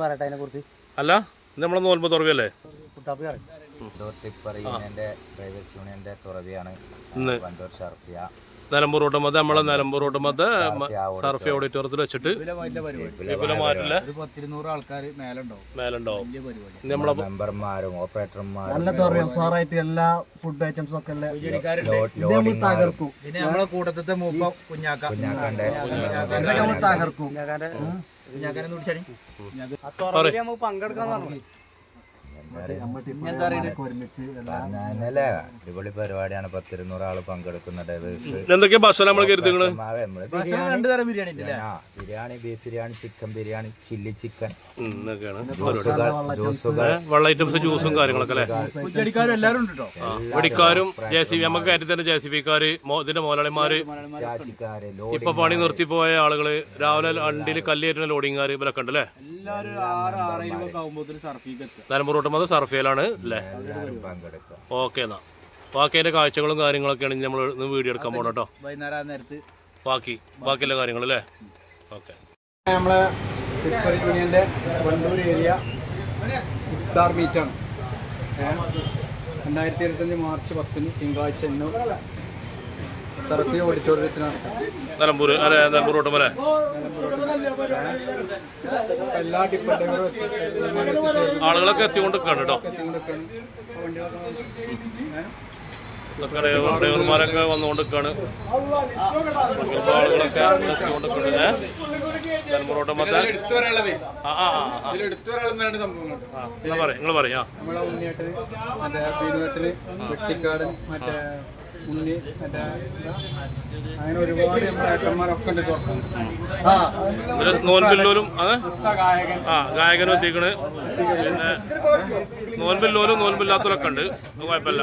പറയട്ടെ അതിനെ കുറിച്ച് അല്ല ഇത് നമ്മളെ നോൽമ്പ് തുറവിയല്ലേ? ടിപ്പർ യൂണിയന്റെ ഡ്രൈവേഴ്സ് യൂണിയന്റെ തുറവിയാണ് വണ്ടൂർ ഷർഫിയ. നിലമ്പൂർ റോട്ടുമത് നമ്മളെ നിലമ്പൂർ റോട്ടുമത് സർഫി ഓഡിറ്റോറിയത്തിൽ വെച്ചിട്ട് വിപുലമായിട്ടുള്ള പത്തിരുന്നൂറ് ആൾക്കാർ മേലുണ്ടാവും. നമ്മളെ മെമ്പർമാരും ഓപ്പറേറ്റർമാരും നല്ല എല്ലാ ഫുഡ് ഐറ്റംസും ഒക്കെ തകർക്കും. പിന്നെ നമ്മളെ കൂട്ടത്തെ മൂപ്പ കുഞ്ഞാക്ക. കുഞ്ഞാക്കന്റെ തകർക്കും. പങ്കെടുക്കാൻ അടിപൊളി പരിപാടിയാണ്. പത്തിരുന്നൂറ് ആൾ പങ്കെടുക്കുന്ന ഡ്രൈവേഴ്സ് എന്തൊക്കെ ഭക്ഷണം നമ്മൾ കരുതുകൾ രണ്ടു തരം ബിരിയാണി ഉണ്ടല്ലേ biryani beef biryani chicken biryani chilli chicken. വെള്ള ഐറ്റംസ് ജ്യൂസും കാര്യങ്ങളൊക്കെ വെടിക്കാരും ജെ സി ബി നമുക്ക് കയറ്റി തന്നെ ജെ സി ബിക്കാര് ഇതിന്റെ മോലാളിമാര്. ഇപ്പൊ പണി നിർത്തിപ്പോയ ആളുകൾ രാവിലെ വണ്ടിയിൽ കല്ലേറ്റുന്ന ലോഡിങ്ങാര് ഇവരൊക്കെ ഉണ്ട് നിലമ്പൂർ സർഫിയിലാണ് അല്ലേ? ഓക്കെ എന്നാ. ബാക്കി കാഴ്ചകളും കാര്യങ്ങളൊക്കെയാണ് ഇനി നമ്മൾ ഇന്ന് വീഡിയോ എടുക്കാൻ പോകണം കേട്ടോ വൈകുന്നേരം നേരത്ത്. ബാക്കി ബാക്കിയുള്ള കാര്യങ്ങൾ അല്ലേ? ഓക്കെ. നമ്മളെ യൂണിയന്റെ വണ്ടൂർ ഏരിയ ഇഫ്താർ മീറ്റാണ് രണ്ടായിരത്തി ഇരുപത്തഞ്ച് മാർച്ച് പത്തിന് തിങ്കളാഴ്ച ഇന്ന് സർഫി ഓഡിറ്റോറിയത്തിൽ നിലമ്പൂർ അല്ലെ? നിലമ്പൂർ റോട്ടുമല്ലേ എല്ലാ ഡിപ്പാർട്ട്മെന്റുകളും ആളുകളൊക്കെ എത്തിക്കൊണ്ട് കേട്ടോ. ഡ്രൈവർമാരൊക്കെ വന്നുകൊണ്ട് ആളുകളൊക്കെ എത്തിക്കൊണ്ടിരിക്കുകയാണ് ഏഹ് നിലമ്പൂർ റോട്ടുമത്തെ ആ ആ ആ നിങ്ങൾ പറയും നിങ്ങൾ പറയും ആ. നമ്മളെ ഉണ്ണിയേട്ടന് മറ്റേ ബീനുവേട്ടന് വെട്ടിക്കാടൻ മറ്റേ ഉണ്ണി മറ്റേ? അങ്ങനെ ഒരുപാട് നമ്മുടെ ഏട്ടന്മാരൊക്കെ ഉണ്ട് ഉസ്താ ഗായകൻ ആ ഗായകനും എത്തിക്കണ് പിന്നെ നോൻപില്ലോലും നോൻപില്ലാത്തവരൊക്കെ ഉണ്ട് കുഴപ്പമില്ല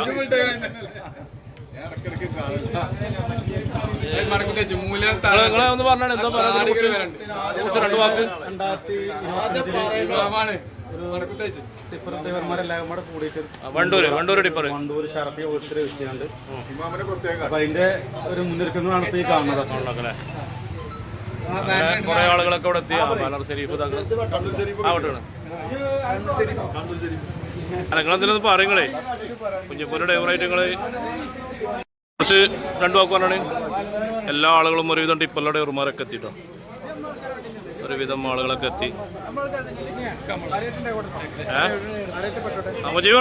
നിങ്ങളെ ഒന്ന് പറഞ്ഞാണ് എന്താ പറയുന്നത് രണ്ടു വാക്ക് ടിപ്പർ ഡ്രൈവർമാരെല്ലാം കൂടെ കൂടിയിട്ട് ആ, വണ്ടൂര് വണ്ടൂര് വണ്ടൂർ ഷറഫി ഓടിച്ചിട്ട് വെച്ചുകൊണ്ട് അപ്പൊ അതിന്റെ ഒരു മുന്നൊരുക്കങ്ങളാണ് ഇപ്പൊ ഈ കാണുന്നത്. കുറെ ആളുകളൊക്കെ ഇവിടെ എത്തി ബാനർ വിട്ടാണ് നിങ്ങളെന്തിനൊന്ന് പറയുങ്ങളേ. കുഞ്ഞിപ്പൂര് ഡ്രൈവറായിട്ട് നിങ്ങൾ കുറച്ച് രണ്ടു വാക്ക് പറഞ്ഞാണ് എല്ലാ ആളുകളും ഒരുവിധം ടിപ്പറിലെ ഡ്രൈവർമാരൊക്കെ എത്തിട്ടോ? ഒരുവിധം ആളുകളൊക്കെ എത്തി.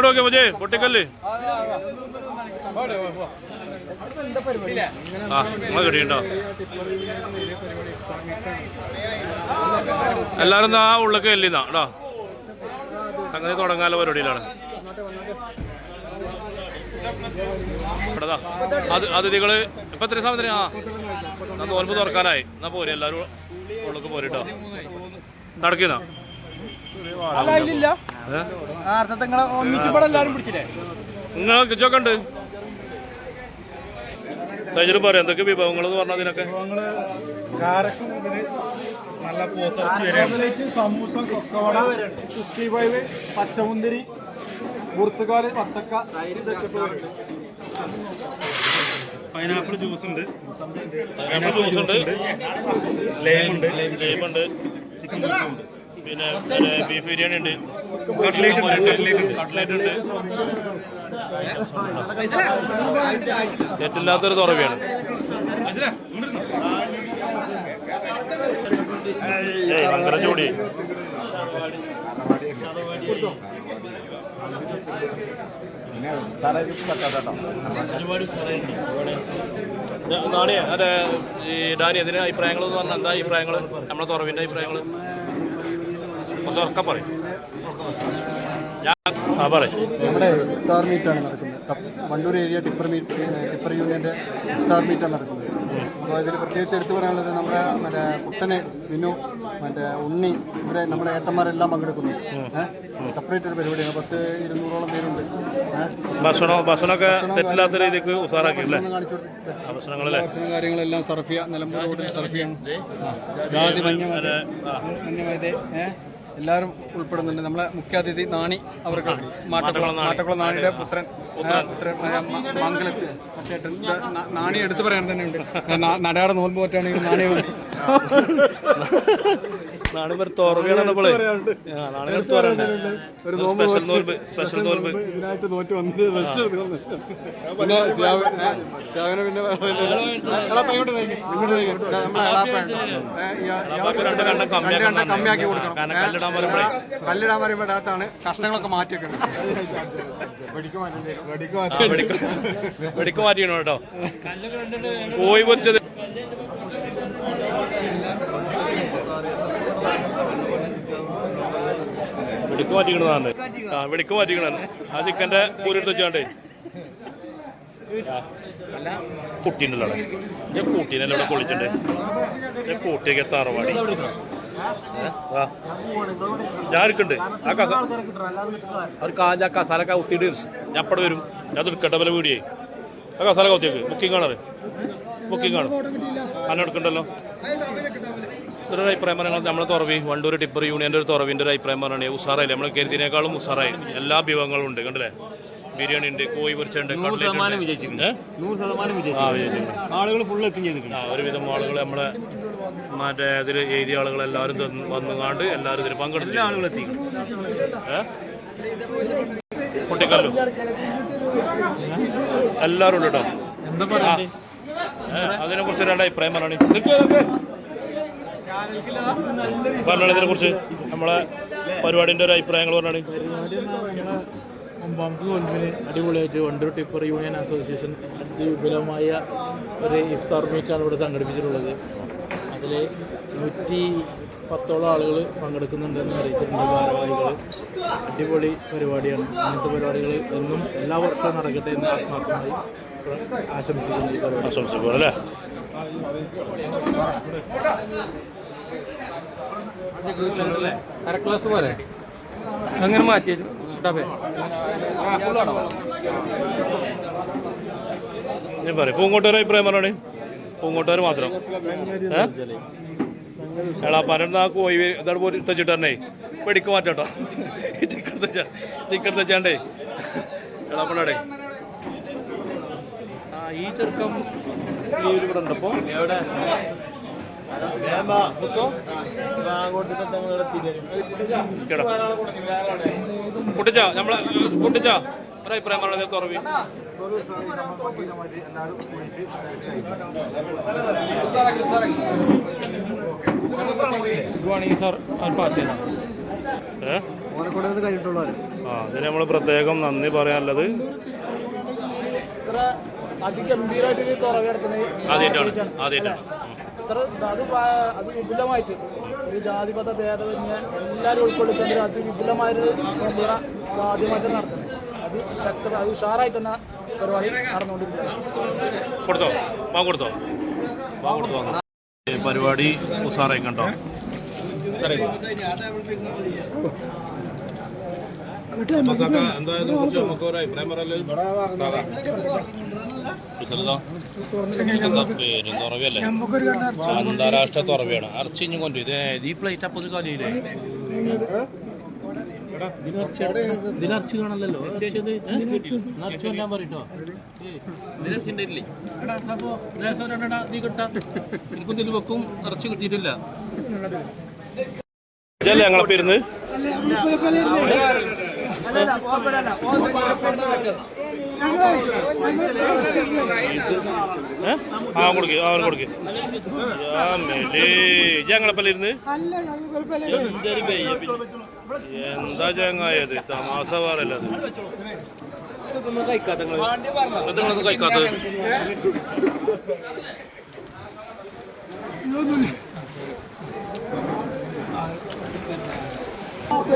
ഓക്കെ അമ്മജി പൊട്ടിക്കല്ലേ. ആ നിങ്ങൾ കിട്ടിയിട്ടുണ്ടോ? എല്ലാരും ആ ഉള്ളൊക്കെ എല്ലിന്നാ കേട്ടോ. സംഗതി തുടങ്ങാനുള്ള പരിപാടിയിലാണ്. അത് അതിഥികൾ ഇപ്പൊ എത്ര സമയത്തിന് ആ. എന്നാ നോൽമ്പ് തുറക്കാനായി. എന്നാ പോരെ എല്ലാരും പോരട്ടോ പോരിട്ടോ. നടക്കുന്ന? ഉണ്ട്. കഴിഞ്ഞിട്ട് പറയാം എന്തൊക്കെ വിഭവങ്ങൾ എന്ന് പറഞ്ഞാൽ അതിനൊക്കെ നല്ല പോത്തിറച്ചി സമൂസ കൊക്കവട കുസ്തി പൈവ് പച്ചമുന്തിരി പുറത്തുകാൽ വത്തക്ക പൈനാപ്പിൾ ജ്യൂസ് ഉണ്ട് പൈനാപ്പിൾ ജ്യൂസ് ഉണ്ട് ലേമുണ്ട്. ലേമുണ്ട്. ഉണ്ട്. പിന്നെ ബീഫ് ബിരിയാണി ഉണ്ട്. കട്ട്ലേറ്റ് ഉണ്ട് കട്ട്ലേറ്റ് കട്ട്ലേറ്റ് ഉണ്ട്. തെറ്റില്ലാത്തൊരു തുറവിയാണ്. ഏയ് ഭയങ്കര ജോഡി നാണി അതെ ഈ ഡാനി അതിന് അഭിപ്രായങ്ങൾ എന്ന് പറഞ്ഞാൽ എന്താ അഭിപ്രായങ്ങൾ നമ്മളെ തുറവിന്റെ അഭിപ്രായങ്ങൾ ഒന്ന് ഉറക്കം പറയും. ഞാൻ ആ പറയും. നമ്മുടെ ഇഫ്താർ മീറ്റാണ് നടക്കുന്നത്. Wandoor area tipper meet tipper യൂണിയന്റെ ഇഫ്താർ മീറ്റാണ് നടക്കുന്നത്. അപ്പോൾ ഇതിൽ പ്രത്യേകിച്ച് എടുത്തു പറയാനുള്ളത് നമ്മുടെ മറ്റേ കുട്ടനെ വിനു മറ്റേ ഉണ്ണി ഇവരെ നമ്മുടെ ഏട്ടന്മാരെല്ലാം പങ്കെടുക്കുന്നു. സെപ്പറേറ്റ് ഒരു പരിപാടിയാണ്. പത്ത് ഇരുന്നൂറോളം പേരുണ്ട്. ഭക്ഷണം ഭക്ഷണമൊക്കെ തെറ്റില്ലാത്ത രീതിക്ക് ഭക്ഷണ കാര്യങ്ങളെല്ലാം സർഫിയ നിലമ്പൂർ റോഡിൽ സർഫിയാണ്. ജാതി മഞ്ഞമത് മഞ്ഞമത് ഏഹ്? എല്ലാവരും ഉൾപ്പെടുന്നുണ്ട്. നമ്മളെ മുഖ്യാതിഥി നാണി അവർക്ക് മാട്ടക്കുളം മാട്ടക്കുളം നാണിയുടെ പുത്രൻ. പുത്രൻ. മംഗലത്ത്. ചേട്ടൻ നാണി എടുത്തു പറയാൻ തന്നെയുണ്ട്. ഉണ്ട് നോൽമ്പോറ്റാണെങ്കിൽ നാണി നാളെ നമ്മൾ എടുത്ത് പറയണ്ടേ? സ്പെഷ്യൽ നോൽബ് സ്പെഷ്യൽ നോൽബ് ഇതിനായിട്ട് നോറ്റ് വന്നത് റെസ്റ്റ് എടുക്കുന്നു പിന്നെ കമ്മിയാക്കി കൊടുക്കണം. കല്ലിടാൻ പറയുമ്പോ അകത്താണ് കഷ്ണങ്ങളൊക്കെ മാറ്റിയൊക്കെ വെടിക്ക് കേട്ടോ? കോഴി പൊരിച്ചത്. വെടിക്ക് മാറ്റിക്കണതാണ്. ആ വെടിക്ക് ആ ചിക്കന്റെ പൂരെടുത്ത് വെച്ചാണ്ടേ. കുട്ടീന്റെ അവിടെ ഞാൻ കൂട്ടീനെ ഇവിടെ പൊളിച്ചിട്ടുണ്ട് ഞാൻ കൂട്ടിയൊക്കെ തറവാടി. ഞാൻ എടുക്കണ്ട് ആ കസ ഒരു കാഞ്ഞ കസാലൊക്കെ കുത്തിയിട്ട് ഞാൻ അപ്പടെ വരും. ഞാൻ എടുക്കട്ടെ വില വീടിയേ ആ കസാലൊക്കെ കൗത്തിയേക്ക് ബുക്കിംഗ് കാണാറ്. ബുക്കിംഗ് കാണും. അല്ല എടുക്കണ്ടല്ലോ. ഒരു അഭിപ്രായം പറയുന്നത് നമ്മളെ തുറവി വണ്ടൂർ ടിപ്പർ യൂണിയന്റെ ഒരു തുറവിന്റെ ഒരു അഭിപ്രായം പറയുന്നത് ഉസാറായില്ല? നമ്മൾ കരുതിനേക്കാളും ഉസാറായി. എല്ലാ വിഭവങ്ങളും ഉണ്ട് കണ്ടില്ലേ? ബിരിയാണി ഉണ്ട് കോഴി പൊരിച്ചുണ്ട് നൂറ് ശതമാനം വിജയിച്ചിട്ടുണ്ട്. നൂറ് ശതമാനം വിജയിച്ചിട്ടുണ്ട്. ആളുകൾ ഫുള്ള് എത്തും ചെയ്തിട്ടുണ്ട്. ഒരുവിധം ആളുകൾ നമ്മളെ മറ്റേ ഇതിൽ എഴുതിയ ആളുകൾ എല്ലാവരും വന്നു വന്നുകാണ്ട് എല്ലാവരും ഇതിൽ പങ്കെടുത്തു. എല്ലാ ആളുകളും എത്തി? കുട്ടിക്കല്ലു എല്ലാവരും ഉണ്ട് കേട്ടോ. അതിനെ കുറിച്ച് രണ്ട് അഭിപ്രായം പറഞ്ഞാണ്. പറഞ്ഞാണ് ഇതിനെ കുറിച്ച് നമ്മളെ പരിപാടിന്റെ ഒരു അഭിപ്രായങ്ങൾ പറഞ്ഞാണ് ഒമ്പാമത്തെ ഗോൾഫിന് അടിപൊളിയായിട്ട് വണ്ടൂർ ടിപ്പർ യൂണിയൻ അസോസിയേഷൻ അതിവിപുലമായ ഒരു ഇഫ്താർ മീറ്റാണ് ഇവിടെ സംഘടിപ്പിച്ചിട്ടുള്ളത്. അതിൽ നൂറ്റി പത്തോളം ആളുകൾ പങ്കെടുക്കുന്നുണ്ടെന്ന് അറിയിച്ചിട്ടുണ്ട് ഭാരവാഹികൾ അടിപൊളി പരിപാടിയാണ്. അങ്ങനത്തെ പരിപാടികൾ എന്നും എല്ലാ വർഷവും നടക്കട്ടെ എന്ന് ആത്മാർത്ഥമായി ആശംസിക്കുന്നു ഈ പരിപാടി. ആശംസിക്കുക അല്ലേ? അര ക്ലാസ് പോരെ അങ്ങനെ മാറ്റി ഡബേ ഞാൻ പറയും. പൂങ്കോട്ടുകാർ അഭിപ്രായം പറഞ്ഞാണ് പൂങ്കോട്ടുകാർ മാത്രം. എളാപ്പാന്റെ ആ കോഴി ഇതാണ് പോയി തെച്ചിട്ടേ വെടിക്ക് മാറ്റാട്ടോ. Chicken തച്ച chicken തച്ചാണ്ടേ. എടാ ആ ഈ ചെറുക്കം ഈ ഒരു ഇവിടെ ഉണ്ടപ്പോ. എവിടെ? കുട്ടിച്ച നമ്മളെ പൊട്ടിച്ചോ? ഒരു അഭിപ്രായം പറഞ്ഞത് തുറവി. സാർ പാസ് ചെയ്താൽ? ആ അതിന് നമ്മൾ പ്രത്യേകം നന്ദി പറയാനുള്ളത്. ആദ്യമായിട്ടാണ്. ആദ്യമായിട്ടാണ്. ഇത്ര അത് അത് വിപുലമായിട്ട്. ഒരു ജാതിപത ഭേദമന്യേ എല്ലാവരും ഉൾക്കൊള്ളിച്ചുകൊണ്ട് അത് വിപുലമായൊരു നോമ്പുറ ആദ്യമായിട്ട് നടത്തുന്നത്. അത് ശക്ത അത് ഉഷാറായിട്ട് തന്നെ പരിപാടി നടന്നുകൊണ്ടിരിക്കുന്നത് കൊടുത്തോ? കൊടുത്തോ? കൊടുത്തോ പരിപാടി ഉഷാറായി കണ്ടോ? മസാക്ക അന്താരാഷ്ട്ര തുറവിയാണ്. അറച്ചിഞ്ഞു കൊണ്ടു ഇത് ഈ പ്ലേറ്റ് അപ്പൊ കാലിയില്ലേ ദിനർച്ചി കാണല്ലോ ഇറച്ചി കൊല്ലാൻ പറയട്ടോ. എനിക്കും ഇതിൽ വെക്കും. ഇറച്ചി കിട്ടിയിട്ടില്ല. ഇതല്ലേ ഞങ്ങളെ പേരുന്ന്? ആ കൊടുക്ക് അവർ കൊടുക്ക്. ആ മേലേ ഞങ്ങളെ പല ഇരുന്ന്? എന്താ ചങ്ങായത്? തമാശ പറയല്ല നിങ്ങളൊന്നും കഴിക്കാത്തത്.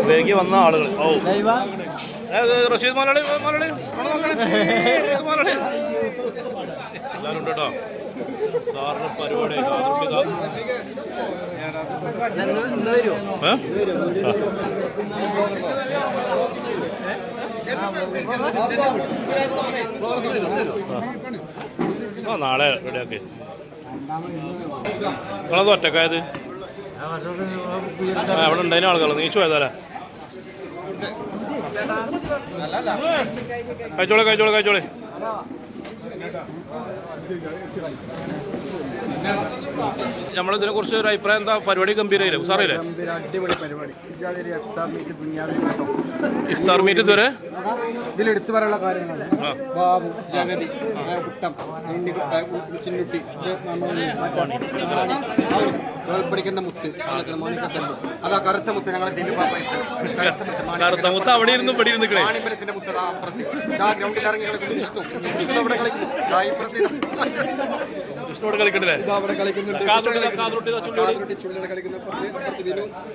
വേഗി വന്ന ആളുകൾ. ഓ റഷീദ് മലയാളി മലയാളി മലയാളി എല്ലാവരും ഉണ്ട് കേട്ടോ. സാറിന് പരിപാടി? ആ. നാളെ റെഡിയാക്കി. നിങ്ങളത് ഒറ്റക്കായത്? അവിടെ ഉണ്ടായിരുന്ന ആളുകൾ നീച്ചു പോയതാലേ കഴിച്ചോളെ കഴിച്ചോളെ കഴിച്ചോളെ. നമ്മളിതിനെ കുറിച്ച് ഒരു അഭിപ്രായം എന്താ? പരിപാടി ഗംഭീരയില്ലേ? കേട്ടോ ഇഫ്താർ മീറ്റ് ഇതുവരെ? ഇതിൽ എടുത്തു പറയാനുള്ള കാര്യങ്ങൾ ബാബു ജഗതി കുട്ടി കുട്ട, girl മുത്ത്. അതാ കറുത്ത മുത്ത് ഞങ്ങളെ ദിലീപ പൈസ. കറുത്ത മുത്ത് അവിടെ ഇരുന്ന് ഇവിടെ ഇരുന്ന് മാണിമ്പലത്തിന്റെ മുത്ത് അപ്പുറത്ത്. ദാ ഗ്രൗണ്ടിൽ ഇറങ്ങി കളിക്കുന്നു. വിഷ്ണു. വിഷ്ണു അവിടെ കളിക്കുന്നു. ഇപ്പുറത്ത് വിഷ്ണുവോട് കളിക്കണ്ടല്ലേ ഇതാ കളിക്കുന്നുണ്ട്.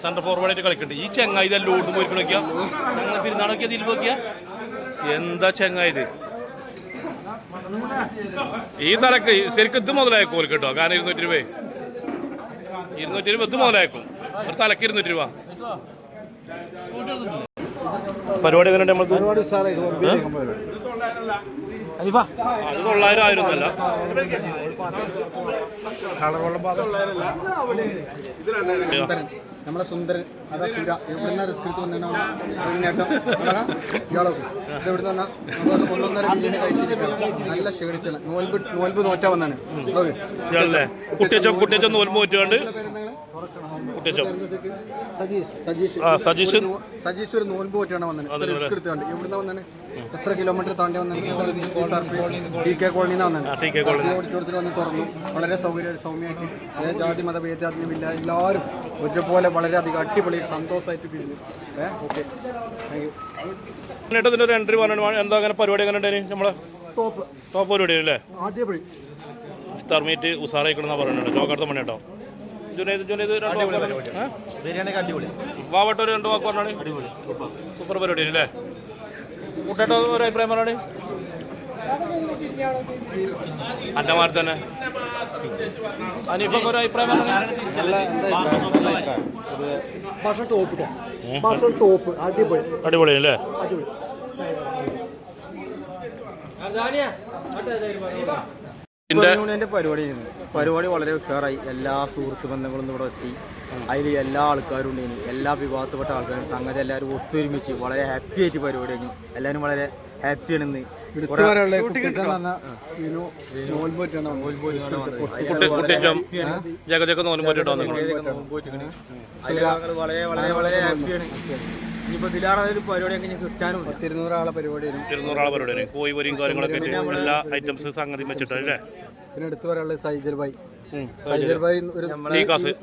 സെന്റർ ഫോർവേഡായിട്ട് കളിക്കണ്ട് ഈ ചെങ്ങായി ഇതെല്ലാം ഓടും പോയി നോക്കിയാ ഞങ്ങൾ പെരുന്നാളൊക്കെ ഇതിൽ നോക്കിയാ എന്താ ചെങ്ങായി ഇത്? ഈ നിലയ്ക്ക് ശരിക്കും ഇത് മുതലായ കോൽ കേട്ടോ. കാരണം ഇരുന്നൂറ്റി രൂപ ഇരുന്നൂറ്റി ഇരുപത് ഇത് ഒരു തലക്ക് ഇരുന്നൂറ്റി രൂപ പരിപാടി എങ്ങനെയുണ്ട് നമ്മൾ അത് തൊള്ളായിരം നമ്മളെ സുന്ദരൻ അതാ സുര. റിസ്ക് എടുത്ത് ഒന്നൊന്നര കഴിച്ചിരിക്കണം. നല്ല ക്ഷീണിച്ചാണ് നോൽബ് നോൽബ് നോറ്റാ വന്നാണ്. ഓക്കെ കുട്ടിയച്ചോ കുട്ടിയച്ചോ നോൽബ് പോറ്റുകൊണ്ട് കുട്ടിയച്ചോ ആ സജീഷ്. സജീഷ്. ഒരു നോൽബ് പോറ്റാണ് വന്നത്. റിസ്ക് എടുത്തുകൊണ്ട് ഇവിടുന്ന് വന്നാണ് എത്ര കിലോമീറ്റർ താണ്ടി വന്നത്? ടി കെ കോളനിന്ന് വന്നത്. വന്ന് തുറന്നു. വളരെ സൗകര്യ സൗമ്യമായിട്ട്. ഏ ജാതി മത എല്ലാവരും ഒരുപോലെ വളരെയധികം അടിപൊളി സന്തോഷമായിട്ട് പിരിഞ്ഞു ഏ ഓക്കെ. താങ്ക് യു എന്നിട്ട് ഒരു എൻട്രി പറഞ്ഞു എന്താ അങ്ങനെ പരിപാടി എങ്ങനെ നമ്മളെ? ടോപ്പ് ടോപ്പ് പരിപാടി അല്ലേ അടിപൊളി ഇഫ്താർ മീറ്റ് ഉസാറായിക്കണെന്നാ പറയുന്നുണ്ട്. ചോക്കടുത്ത മണി കേട്ടോ ജുനൈദ് ജുനൈദ് രണ്ട് വാക്ക് ഏ? ബിരിയാണി അടിപൊളി. വാവട്ട ഒരു രണ്ട് വാക്ക് പറഞ്ഞാണ് സൂപ്പർ. പരിപാടി അല്ലേ കുട്ടേട്ടോ ഒരു അഭിപ്രായം പറഞ്ഞാണ് അന്റെ മാറി തന്നെ. അനീഫൊക്കെ ഒരു അഭിപ്രായം അടിപൊളി. അടിപൊളി അല്ലേ? അടിപൊളി. യൂണിയന്റെ പരിപാടി പരിപാടി വളരെ ഉഷാറായി. എല്ലാ സുഹൃത്ത് ബന്ധങ്ങളും ഇവിടെ എത്തി. അതിൽ എല്ലാ ആൾക്കാരും ഉണ്ടായിനി. എല്ലാ വിഭാഗത്തിൽപ്പെട്ട ആൾക്കാരും. സംഗതി എല്ലാവരും ഒത്തൊരുമിച്ച് വളരെ ഹാപ്പി ആയിട്ട് പരിപാടി കഴിഞ്ഞു എല്ലാവരും വളരെ ഹാപ്പി ആണെന്ന്. വളരെ വളരെ വളരെ ഹാപ്പിയാണ് ഇനിയിപ്പോ ഇതിലാറെ ഒരു പരിപാടിയൊക്കെ ഞാൻ കിട്ടാനും പത്തിരുന്നൂറാളെ ഇരുന്നൂറാളെ പരിപാടി കോഴി കാര്യങ്ങളൊക്കെ ആയിട്ട് എല്ലാ ഐറ്റംസ് സംഗതി വെച്ചിട്ടല്ലേ പിന്നെ എടുത്തു പറയാനുള്ളത് സൈജൽ ഭായി സൈജൽ ഭായി ഒരു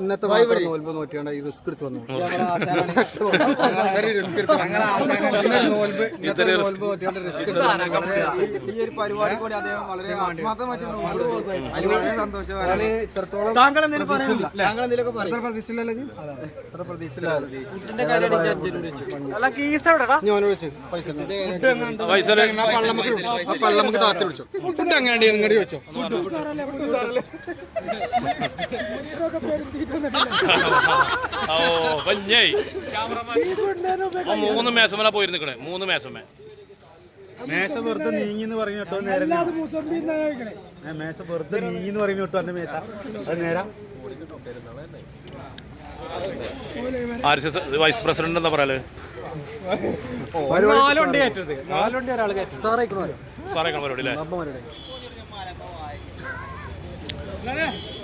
ഇന്നത്തെ മാത്രം നോൽബ് നോറ്റിയാണ് ഈ റിസ്ക് എടുത്ത് വന്നു ഈ ഒരു പരിപാടി കൂടി അദ്ദേഹം വളരെ ആത്മാർത്ഥമായിട്ട് ഇത്രത്തോളം താങ്കൾ എന്തെങ്കിലും പറയാനില്ല താങ്കൾ പറയും. ഞാൻ വിളിച്ചു പൈസ പള്ളമ്മക്ക് താത്തി വിളിച്ചു? ഫുഡ് അങ്ങാണ്ട് ചോദിച്ചോ? ഓ മൂന്ന് മേശമല പോയിരുന്നിക്കണേ? മൂന്ന് മേശമേ. മേശ വെറുതെ നീങ്ങി എന്ന് പറഞ്ഞു കേട്ടോ നേരം മേശ വെറുതെ നീങ്ങി എന്ന് പറഞ്ഞു കേട്ടോ എന്റെ മേശ. അത് നേരം. R S S vice president എന്താ പറയാ നാലുണ്ട് കയറ്റത് നാലുണ്ട് ഒരാൾ കയറ്റും സാറേ സാറേ പരിപാടി അല്ലേ? അപ്പം വരട്ടെ